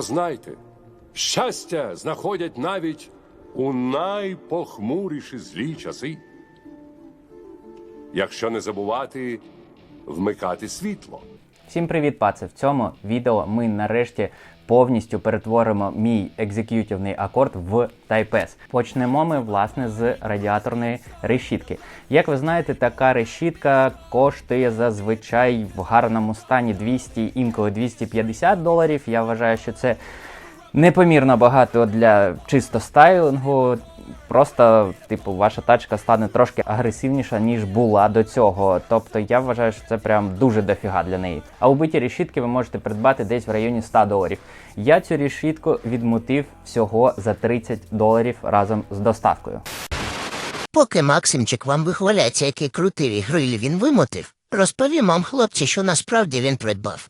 Знайте, щастя знаходять навіть у найпохмуріші злі часи. Якщо не забувати вмикати світло. Всім привіт, паце! В цьому відео ми нарешті повністю перетворимо мій екзекютивний акорд в тайпес. Почнемо ми власне з радіаторної решітки. Як ви знаєте, така решітка коштує зазвичай в гарному стані 200, інколи 250 доларів. Я вважаю, що це непомірно багато для чисто стайлингу. Просто, типу, ваша тачка стане трошки агресивніша, ніж була до цього. Тобто я вважаю, що це прям дуже дофіга для неї. А убиті решітки ви можете придбати десь в районі 100 доларів. Я цю решітку відмутив всього за 30 доларів разом з доставкою. Поки Максимчик вам вихваляється, який крутий гриль він вимотив, розповім вам, хлопці, що насправді він придбав.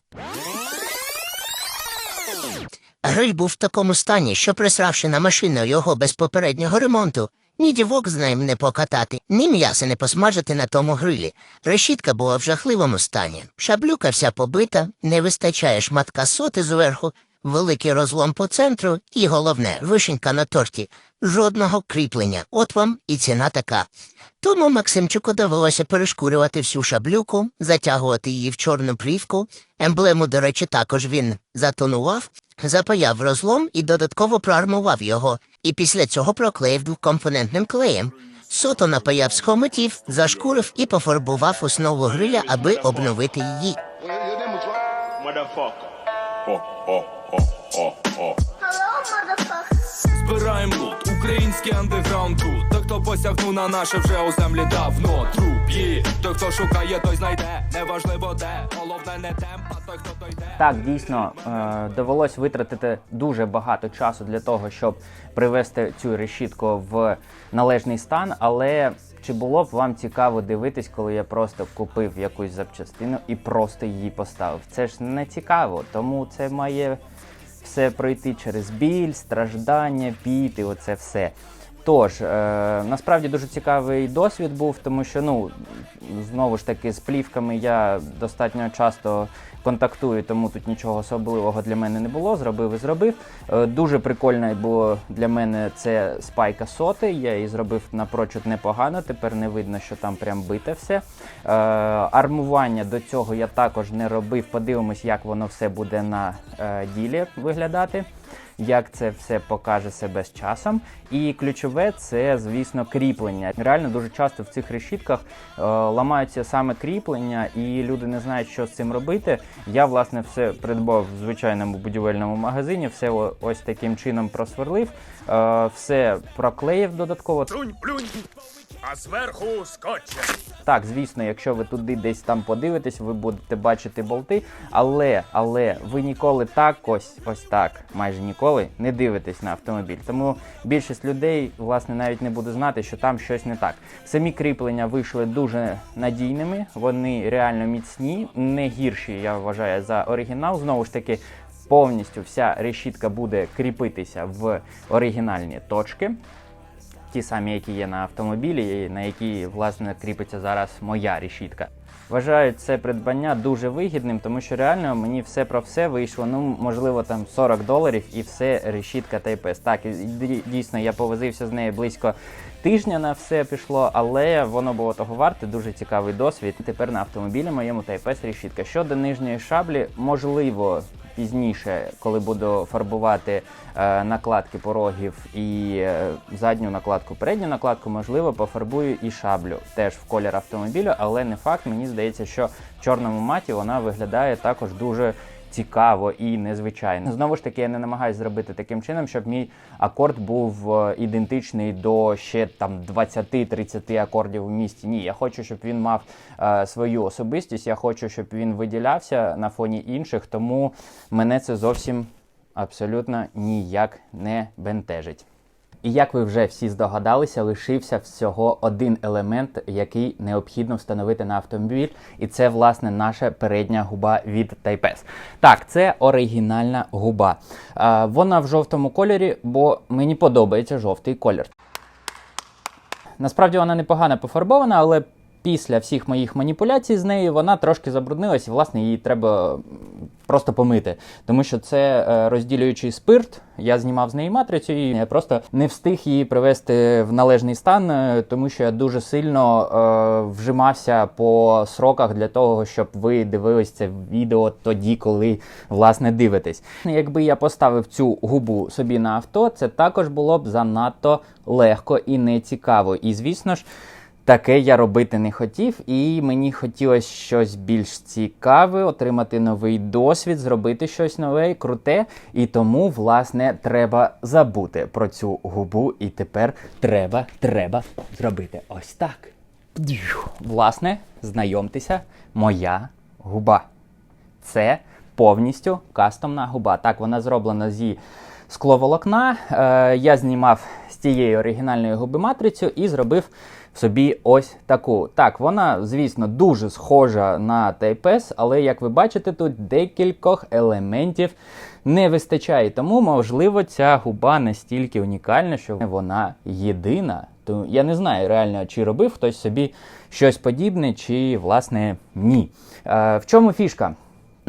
Гриль був в такому стані, що присравши на машину його без попереднього ремонту, ні дівок з ним не покатати, ні м'яса не посмажити на тому грилі. Решітка була в жахливому стані. Шаблюка вся побита, не вистачає шматка соти зверху, великий розлом по центру і головне, вишенька на торті. Жодного кріплення. От вам і ціна така. Тому Максимчику довелося перешкурювати всю шаблюку, затягувати її в чорну плівку. Емблему, до речі, також він затонував, запаяв розлом і додатково проармував його. І після цього проклеїв двокомпонентним клеєм. Суто напаяв з хомутів, зашкурив і пофарбував основу гриля, аби обновити її. What? Motherfucker. Збираєм лут, український андеграунд тут. Той, хто посягнув на наше вже у землі давно. Труп є, той, хто шукає, той знайде. Неважливо де, головне не темп, а той, хто той йде Так, дійсно е, довелось витратити дуже багато часу для того, щоб привести цю решітку в належний стан, але. Чи було б вам цікаво дивитись, коли я просто купив якусь запчастину і просто її поставив? Це ж не цікаво, тому це має все пройти через біль, страждання, піти, оце все. Тож, е, насправді дуже цікавий досвід був, тому що ну знову ж таки з плівками я достатньо часто контактую, тому тут нічого особливого для мене не було. Зробив і зробив. Е, дуже прикольно було для мене це спайка соти. Я її зробив напрочуд непогано. Тепер не видно, що там прям бите все. Е, армування до цього я також не робив. Подивимось, як воно все буде на е, ділі виглядати як це все покаже себе з часом. І ключове це, звісно, кріплення. Реально дуже часто в цих решітках е, ламаються саме кріплення, і люди не знають, що з цим робити. Я власне все придбав в звичайному будівельному магазині, все ось таким чином просверлив, е, все проклеїв додатково. Плюнь, плюнь, а зверху скотчем. Так, звісно, якщо ви туди десь там подивитесь, ви будете бачити болти, але але ви ніколи так, ось ось так, майже ніколи не дивитесь на автомобіль. Тому більшість людей, власне, навіть не буде знати, що там щось не так. Самі кріплення вийшли дуже надійними, вони реально міцні, не гірші, я вважаю, за оригінал. Знову ж таки. Повністю вся решітка буде кріпитися в оригінальні точки ті самі, які є на автомобілі, і на які власне кріпиться зараз моя решітка. Вважаю це придбання дуже вигідним, тому що реально мені все про все вийшло. Ну можливо, там 40 доларів і все решітка Type-S. Так, дійсно я повозився з нею близько тижня на все пішло, але воно було того варте. Дуже цікавий досвід. Тепер на автомобілі моєму Type-S решітка. Щодо нижньої шаблі, можливо. Пізніше, коли буду фарбувати е, накладки порогів і е, задню накладку, передню накладку, можливо, пофарбую і шаблю теж в колір автомобілю, але не факт. Мені здається, що в чорному маті вона виглядає також дуже цікаво і незвичайно. Знову ж таки, я не намагаюся зробити таким чином, щоб мій акорд був е, ідентичний до ще там 20-30 акордів у місті. Ні, я хочу, щоб він мав е, свою особистість. Я хочу, щоб він виділявся на фоні інших, тому мене це зовсім абсолютно ніяк не бентежить. І як ви вже всі здогадалися, лишився всього один елемент, який необхідно встановити на автомобіль, і це власне наша передня губа від Type-S. Так, це оригінальна губа. Е, Вона в жовтому кольорі, бо мені подобається жовтий колір. Насправді вона непогано пофарбована, але після всіх моїх маніпуляцій з нею вона трошки забруднилась, і власне її треба просто помити. Тому що це е, розділюючий спирт. Я знімав з неї матрицю і я просто не встиг її привести в належний стан, е, тому що я дуже сильно е, вжимався по сроках для того, щоб ви дивились це відео тоді, коли власне дивитесь. Якби я поставив цю губу собі на авто, це також було б занадто легко і нецікаво. І звісно ж. Таке я робити не хотів, і мені хотілося щось більш цікаве, отримати новий досвід, зробити щось нове, круте. І тому, власне, треба забути про цю губу. І тепер треба, треба зробити ось так. Власне, знайомтеся, моя губа. Це повністю кастомна губа. Так, вона зроблена зі скловолокна. Е, я знімав з тієї оригінальної губи матрицю і зробив собі ось таку. Так, вона, звісно, дуже схожа на Type S, але як ви бачите, тут декількох елементів не вистачає. Тому, можливо, ця губа настільки унікальна, що вона єдина. То я не знаю реально, чи робив хтось собі щось подібне, чи власне ні. Е, в чому фішка?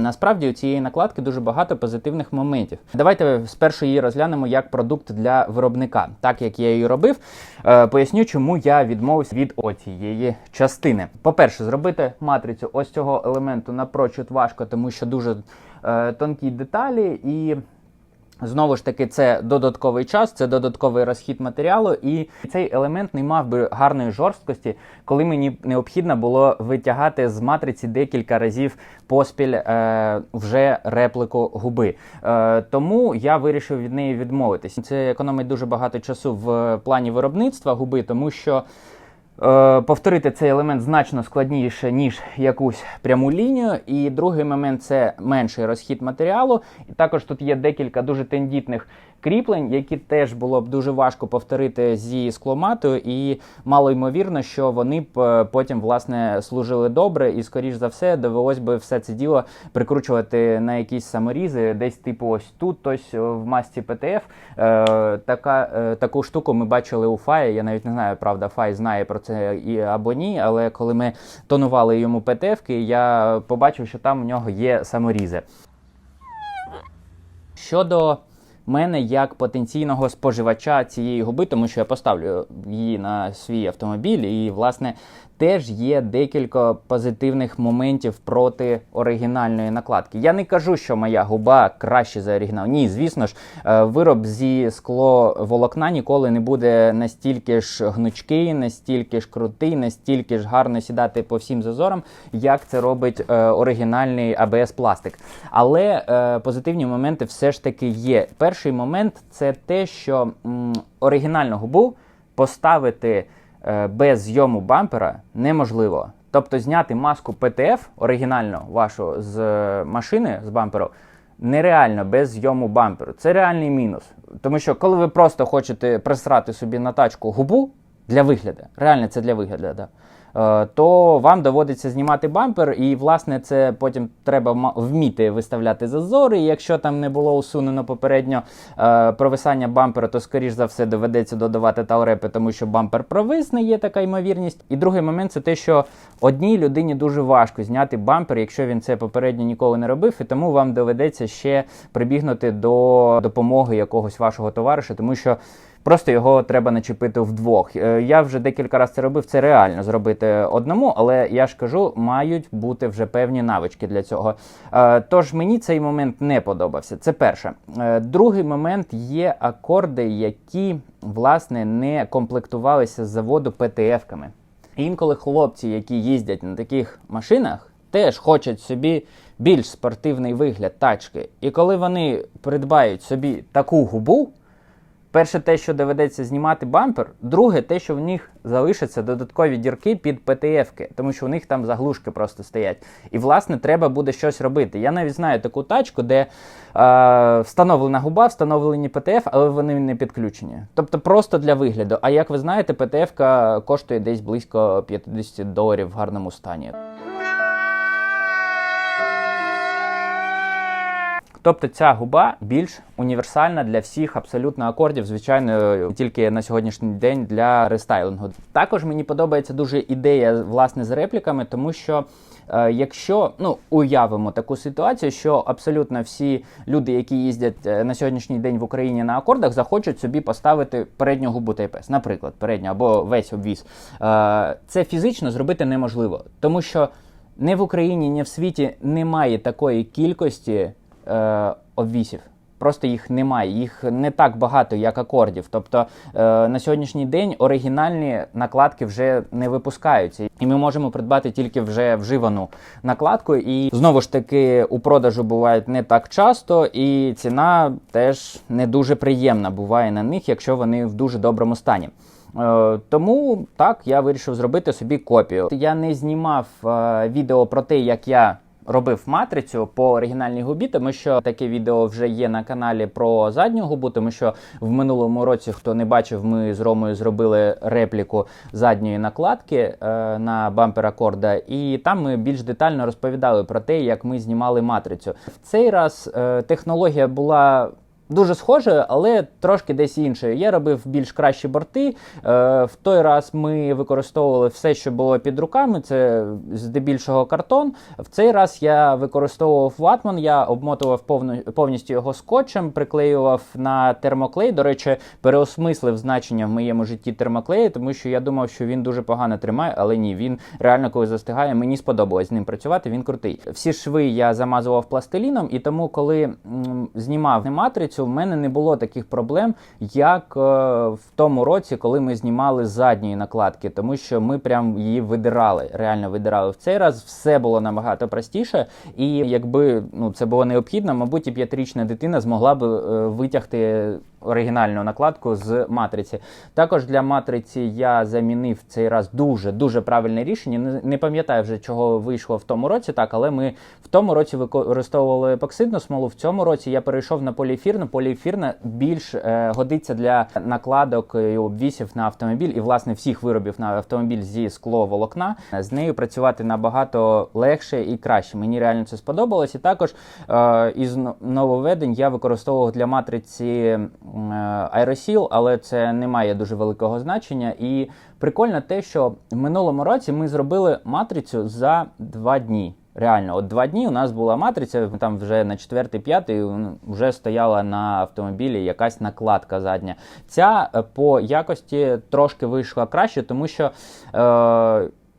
Насправді у цієї накладки дуже багато позитивних моментів. Давайте спершу її розглянемо як продукт для виробника. Так як я її робив, е, поясню, чому я відмовився від оцієї частини. По-перше, зробити матрицю ось цього елементу напрочуд важко, тому що дуже е, тонкі деталі і. Знову ж таки, це додатковий час, це додатковий розхід матеріалу, і цей елемент не мав би гарної жорсткості, коли мені необхідно було витягати з матриці декілька разів поспіль е, вже реплику губи. Е, тому я вирішив від неї відмовитись. Це економить дуже багато часу в плані виробництва губи, тому що. Е, Повторити цей елемент значно складніше, ніж якусь пряму лінію. І другий момент це менший розхід матеріалу. І також тут є декілька дуже тендітних кріплень, які теж було б дуже важко повторити зі скломатою, і мало ймовірно, що вони б е, потім власне служили добре, і скоріш за все довелось би все це діло прикручувати на якісь саморізи, десь типу ось тут, ось в масці ПТФ. Е, така, е, таку штуку ми бачили у Фаї. Я навіть не знаю, правда, Фай знає про це і або ні. Але коли ми тонували йому ПТФ-ки, я побачив, що там у нього є саморізи. Щодо мене як потенційного споживача цієї губи, тому що я поставлю її на свій автомобіль, і власне теж є декілька позитивних моментів проти оригінальної накладки. Я не кажу, що моя губа краще за оригінал. Ні, звісно ж, е, вироб зі скло волокна ніколи не буде настільки ж гнучкий, настільки ж крутий, настільки ж гарно сідати по всім зазорам, як це робить е, оригінальний ABS пластик. Але е, позитивні моменти все ж таки є. Перший момент це те, що м, оригінальну губу поставити е, без зйому бампера неможливо. Тобто зняти маску PTF оригінальну вашу з е, машини з бамперу нереально без зйому бамперу. Це реальний мінус. Тому що коли ви просто хочете присрати собі на тачку губу для вигляду, реально це для вигляду, то вам доводиться знімати бампер, і власне це потім треба вміти виставляти зазори. І якщо там не було усунено попередньо е, провисання бампера, то скоріш за все доведеться додавати таурепи, тому що бампер провисне, є така ймовірність. І другий момент це те, що одній людині дуже важко зняти бампер, якщо він це попередньо ніколи не робив, і тому вам доведеться ще прибігнути до допомоги якогось вашого товариша, тому що. Просто його треба начепити вдвох. Е, Я вже декілька разів це робив. Це реально зробити одному, але я ж кажу, мають бути вже певні навички для цього. Е, Тож мені цей момент не подобався. Це перше. Е, Другий момент є акорди, які власне не комплектувалися з заводу ПТФ-ками. Інколи хлопці, які їздять на таких машинах, теж хочуть собі більш спортивний вигляд тачки. І коли вони придбають собі таку губу. Перше, те, що доведеться знімати бампер, друге, те, що в них залишаться додаткові дірки під ПТФ-ки, тому що у них там заглушки просто стоять. І, власне, треба буде щось робити. Я навіть знаю таку тачку, де е, встановлена губа, встановлені ПТФ, але вони не підключені. Тобто просто для вигляду. А як ви знаєте, ПТФ-ка коштує десь близько 50 доларів в гарному стані. Тобто ця губа більш універсальна для всіх абсолютно акордів, звичайно, тільки на сьогоднішній день для рестайлингу. Також мені подобається дуже ідея власне з репліками, тому що. Е, Якщо ну уявимо таку ситуацію, що абсолютно всі люди, які їздять е, на сьогоднішній день в Україні на акордах, захочуть собі поставити передню губу Type-S, наприклад, передню або весь обвіз, Е, це фізично зробити неможливо, тому що не в Україні, ні в світі немає такої кількості е, обвісів. Просто їх немає, їх не так багато, як акордів. Тобто е, на сьогоднішній день оригінальні накладки вже не випускаються, і ми можемо придбати тільки вже вживану накладку. І знову ж таки у продажу бувають не так часто, і ціна теж не дуже приємна буває на них, якщо вони в дуже доброму стані. Е, Тому так я вирішив зробити собі копію. Я не знімав е, відео про те, як я робив матрицю по оригінальній губі, тому що таке відео вже є на каналі про задню губу, тому що в минулому році, хто не бачив, ми з Ромою зробили репліку задньої накладки е, на бампер акорда, і там ми більш детально розповідали про те, як ми знімали матрицю. В цей раз е, технологія була. Дуже схоже, але трошки десь інше. Я робив більш кращі борти. Е, в той раз ми використовували все, що було під руками. Це здебільшого картон. В цей раз я використовував ватман, я обмотував повністю його скотчем, приклеював на термоклей. До речі, переосмислив значення в моєму житті термоклею, тому що я думав, що він дуже погано тримає, але ні, він реально коли застигає, мені сподобалось з ним працювати. Він крутий. Всі шви я замазував пластиліном, і тому, коли м, знімав матрицю, в мене не було таких проблем, як е, в тому році, коли ми знімали з задньої накладки, тому що ми прям її видирали, реально видирали. В цей раз все було набагато простіше, і якби ну це було необхідно, мабуть, і п'ятирічна дитина змогла би е, витягти оригінальну накладку з матриці. Також для матриці я замінив цей раз дуже дуже правильне рішення. Не, не пам'ятаю вже чого вийшло в тому році, так але ми в тому році використовували епоксидну смолу. В цьому році я перейшов на поліефірну. Поліефірна більш е, годиться для накладок і обвісів на автомобіль, і власне всіх виробів на автомобіль зі скловолокна. З нею працювати набагато легше і краще. Мені реально це сподобалось. І також е, із нововведень я використовував для матриці аеросіл, але це не має дуже великого значення. І прикольно те, що в минулому році ми зробили матрицю за два дні. Реально, от два дні у нас була матриця, там вже на четвертий, п'ятий вже стояла на автомобілі якась накладка задня. Ця е, по якості трошки вийшла краще, тому що е,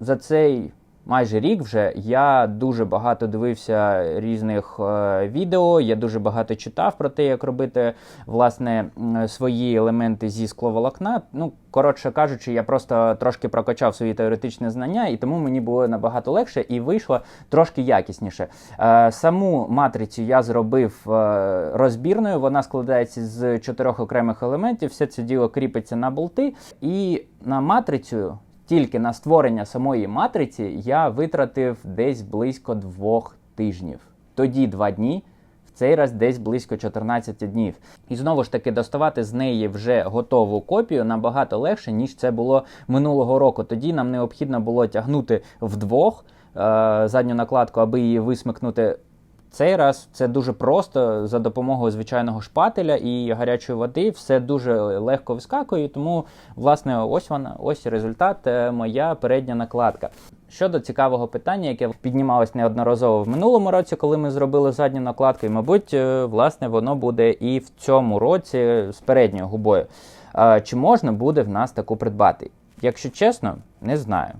за цей майже рік вже я дуже багато дивився різних е, відео, я дуже багато читав про те, як робити власне свої елементи зі скловолокна. Ну, коротше кажучи, я просто трошки прокачав свої теоретичні знання, і тому мені було набагато легше і вийшло трошки якісніше. Е, саму матрицю я зробив е, розбірною. Вона складається з чотирьох окремих елементів. Все це діло кріпиться на болти, і на матрицю. Тільки на створення самої матриці я витратив десь близько двох тижнів. Тоді два дні, в цей раз десь близько 14 днів. І знову ж таки доставати з неї вже готову копію набагато легше, ніж це було минулого року. Тоді нам необхідно було тягнути вдвох е, задню накладку, аби її висмикнути. Цей раз це дуже просто за допомогою звичайного шпателя і гарячої води. Все дуже легко вискакує. Тому, власне, ось вона, ось результат. е, Моя передня накладка. Щодо цікавого питання, яке піднімалось неодноразово в минулому році, коли ми зробили задню накладку, і, мабуть, е, власне, воно буде і в цьому році з передньою губою. Чи можна буде в нас таку придбати? Якщо чесно, не знаю.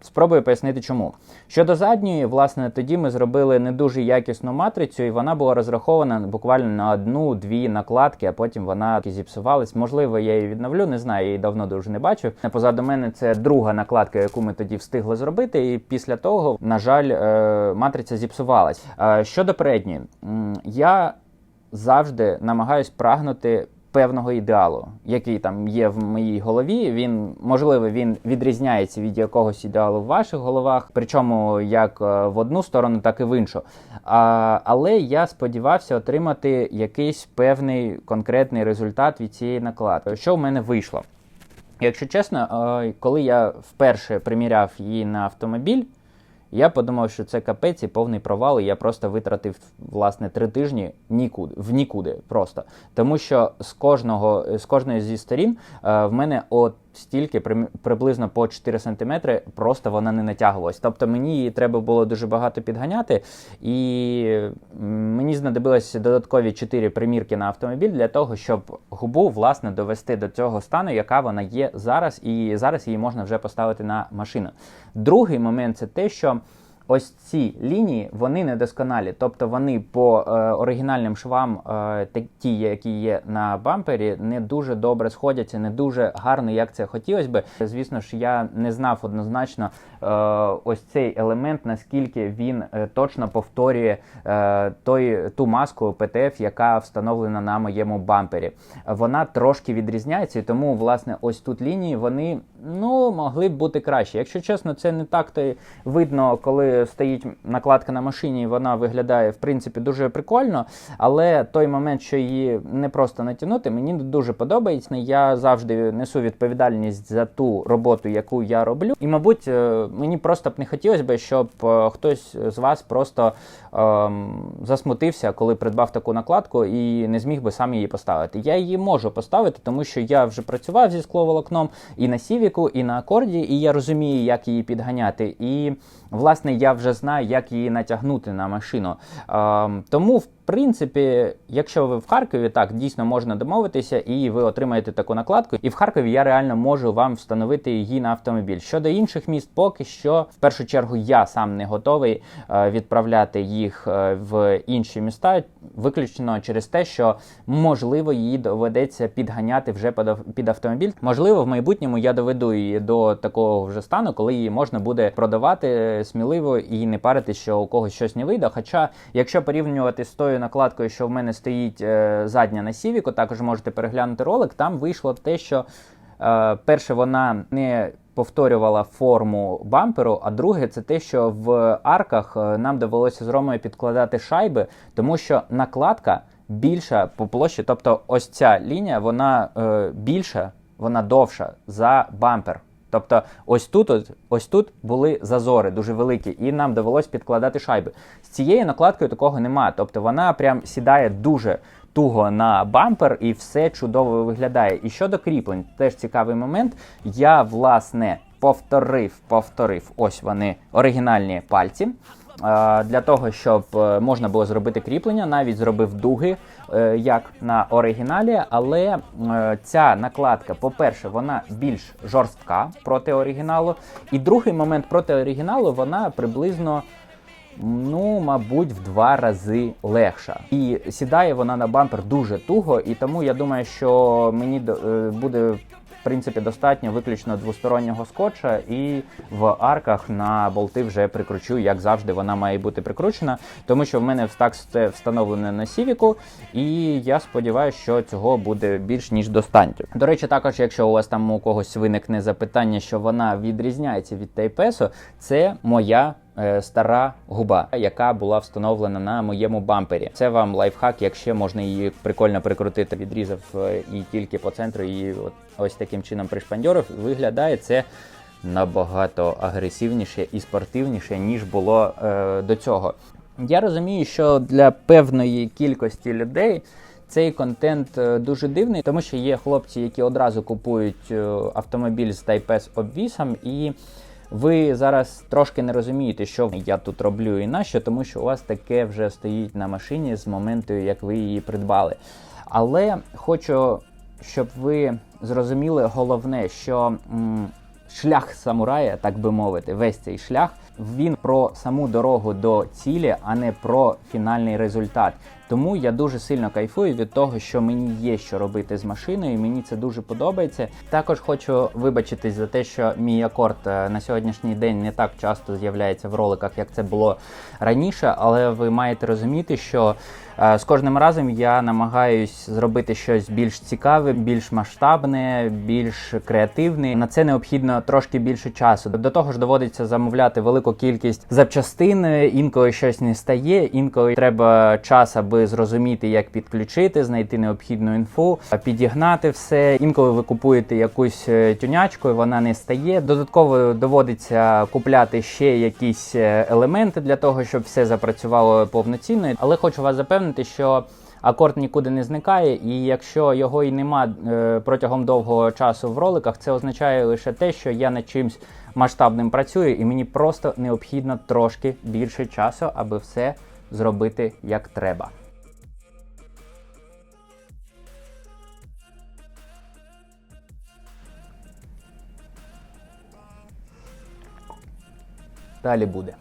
Спробую пояснити чому. Щодо задньої, власне, тоді ми зробили не дуже якісну матрицю, і вона була розрахована буквально на одну-дві накладки, а потім вона зіпсувалась. Можливо, я її відновлю, не знаю, я її давно дуже не бачив. Позаду мене це друга накладка, яку ми тоді встигли зробити. І після того, на жаль, е, матриця зіпсувалась. Е, Щодо передньої, я завжди намагаюсь прагнути певного ідеалу, який там є в моїй голові. Він можливо він відрізняється від якогось ідеалу в ваших головах, причому як е, в одну сторону, так і в іншу. А, але я сподівався отримати якийсь певний конкретний результат від цієї накладки. Що в мене вийшло? Якщо чесно, е, коли я вперше приміряв її на автомобіль. Я подумав, що це капець і повний провал, і я просто витратив власне три тижні нікуди, в нікуди просто. Тому що з кожного з кожної зі сторін е, в мене от стільки приблизно по 4 см, просто вона не натягувалась. Тобто мені її треба було дуже багато підганяти, і мені знадобилось додаткові 4 примірки на автомобіль для того, щоб губу власне довести до цього стану, яка вона є зараз, і зараз її можна вже поставити на машину. Другий момент це те, що ось ці лінії вони недосконалі, тобто вони по е, оригінальним швам, е, ті, які є на бампері, не дуже добре сходяться, не дуже гарно, як це хотілося би. Звісно ж, я не знав однозначно ось цей елемент, наскільки він е, точно повторює е, той, ту маску PTF, яка встановлена на моєму бампері. Вона трошки відрізняється, і тому, власне, ось тут лінії вони ну, могли б бути краще. Якщо чесно, це не так то видно, коли стоїть накладка на машині, і вона виглядає в принципі дуже прикольно. Але той момент, що її не просто натягнути, мені дуже подобається. Я завжди несу відповідальність за ту роботу, яку я роблю. І, мабуть, е, мені просто б не хотілося б, щоб е, хтось з вас просто ем, засмутився, коли придбав таку накладку і не зміг би сам її поставити. Я її можу поставити, тому що я вже працював зі скловолокном і на сівіку, і на акорді, і я розумію, як її підганяти. І власне я вже знаю, як її натягнути на машину. Ем, тому, в принципі, якщо ви в Харкові, так дійсно можна домовитися, і ви отримаєте таку накладку. І в Харкові я реально можу вам встановити її на автомобіль. Щодо інших міст, поки що, в першу чергу, я сам не готовий е, відправляти їх е, в інші міста, виключно через те, що можливо її доведеться підганяти вже під автомобіль. Можливо, в майбутньому я доведу її до такого вже стану, коли її можна буде продавати сміливо і не парити, що у когось щось не вийде. Хоча, якщо порівнювати з тою накладкою, що в мене стоїть е, задня на Сівіку, також можете переглянути ролик. Там вийшло те, що перше вона не повторювала форму бамперу, а друге, це те, що в арках е, нам довелося з Ромою підкладати шайби, тому що накладка більша по площі, тобто ось ця лінія, вона е, більша, вона довша за бампер. Тобто, ось тут, ось тут були зазори дуже великі, і нам довелось підкладати шайби. З цією накладкою такого немає. Тобто вона прям сідає дуже туго на бампер і все чудово виглядає. І щодо кріплень, теж цікавий момент. Я власне повторив, повторив ось вони оригінальні пальці. Для того, щоб е, можна було зробити кріплення, навіть зробив дуги, е, як на оригіналі. Але е, ця накладка, по-перше, вона більш жорстка проти оригіналу. І другий момент проти оригіналу, вона приблизно. Ну, мабуть, в два рази легша. І сідає вона на бампер дуже туго, і тому я думаю, що мені е, буде в принципі достатньо виключно двостороннього скотча, і в арках на болти вже прикручу, як завжди, вона має бути прикручена, тому що в мене так це встановлене на сівіку, і я сподіваюся, що цього буде більш ніж достатньо. До речі, також, якщо у вас там у когось виникне запитання, що вона відрізняється від тайпесу, це моя стара губа, яка була встановлена на моєму бампері. Це вам лайфхак, якщо можна її прикольно прикрутити, відрізав е, і тільки по центру і от ось таким чином пришпандьорив. Виглядає це набагато агресивніше і спортивніше, ніж було е, до цього. Я розумію, що для певної кількості людей. Цей контент е, дуже дивний, тому що є хлопці, які одразу купують е, автомобіль з S обвісом, і ви зараз трошки не розумієте, що я тут роблю і нащо, тому що у вас таке вже стоїть на машині з моменту, як ви її придбали. Але хочу, щоб ви зрозуміли головне, що м, шлях самурая, так би мовити, весь цей шлях, він про саму дорогу до цілі, а не про фінальний результат. Тому я дуже сильно кайфую від того, що мені є що робити з машиною. і Мені це дуже подобається. Також хочу вибачитись за те, що мій акорд е, на сьогоднішній день не так часто з'являється в роликах, як це було раніше. Але ви маєте розуміти, що е, з кожним разом я намагаюсь зробити щось більш цікаве, більш масштабне, більш креативне. На це необхідно трошки більше часу. До того ж, доводиться замовляти велику кількість запчастин. Інколи щось не стає, інколи треба час, аби аби зрозуміти, як підключити, знайти необхідну інфу, підігнати все. Інколи ви купуєте якусь е, тюнячку, і вона не стає. Додатково доводиться купляти ще якісь е, елементи для того, щоб все запрацювало повноцінно. Але хочу вас запевнити, що акорд нікуди не зникає, і якщо його і нема е, протягом довгого часу в роликах, це означає лише те, що я над чимсь масштабним працюю, і мені просто необхідно трошки більше часу, аби все зробити як треба. Далі буде.